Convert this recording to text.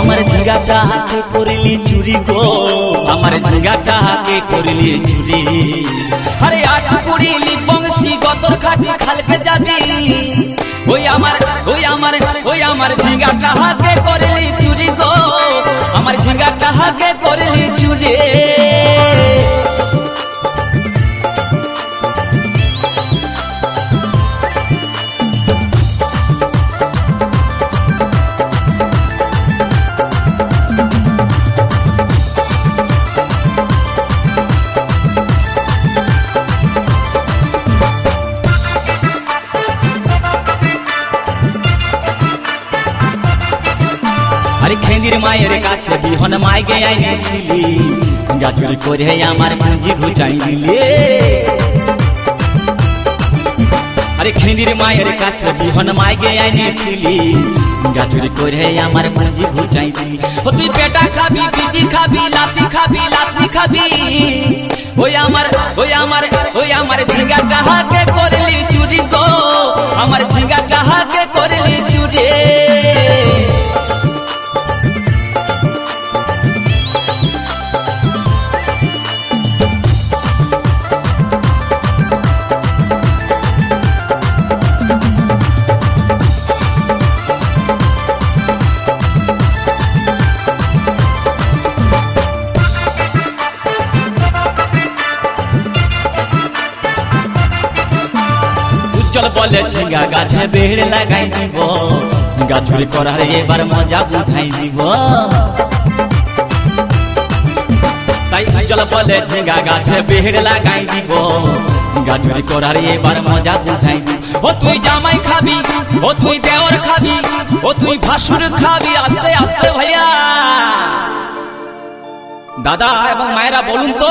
আমার ঝিঙ্গাটা হাতে করিলি চুরি গো? আমার ঝিঙ্গাটা হাতে করিলি চুরি? আরে আট করিলি বংশী গতর খাটি খালকে যাবি? ওই আমার ওই আমার ওই আমার ঝিঙ্গাটা হাতে করিলি চুরি গো? আমার ঝিঙ্গাটা হাতে করিলি চুরি? আরে মায়ের কাছে বিহন মাইকে আইনেছিলি গাছুরি করে আমার পুঁজি ঘুচাই দিলে। আরে খেন্দির মায়ের কাছে বিহন মাইকে আইনেছিলি গাছুরি করে আমার পুঁজি ঘুচাই দিলি। ও, তুই পেটা খাবি, পিটি খাবি, লাতি খাবি লাতি খাবি। ওই আমার ওই আমার ওই আমার ঝিঙ্গাটা হাতে উজ্জ্বল বলে ঝিঙ্গা গাছে বেড় লাগাই দিব। গাছুরি করার এবার মজা বুঝাই দিব। তাই উজ্জ্বল বলে ঝিঙ্গা গাছে বেড় লাগাই দিব। গাছুরি করার এবার মজা বুঝাই দিব। ও তুই জামাই খাবি, ও তুই দেওর খাবি, ও তুই ভাসুর খাবি, আস্তে আস্তে ভাইয়া। দাদা এবং মায়েরা বলুন তো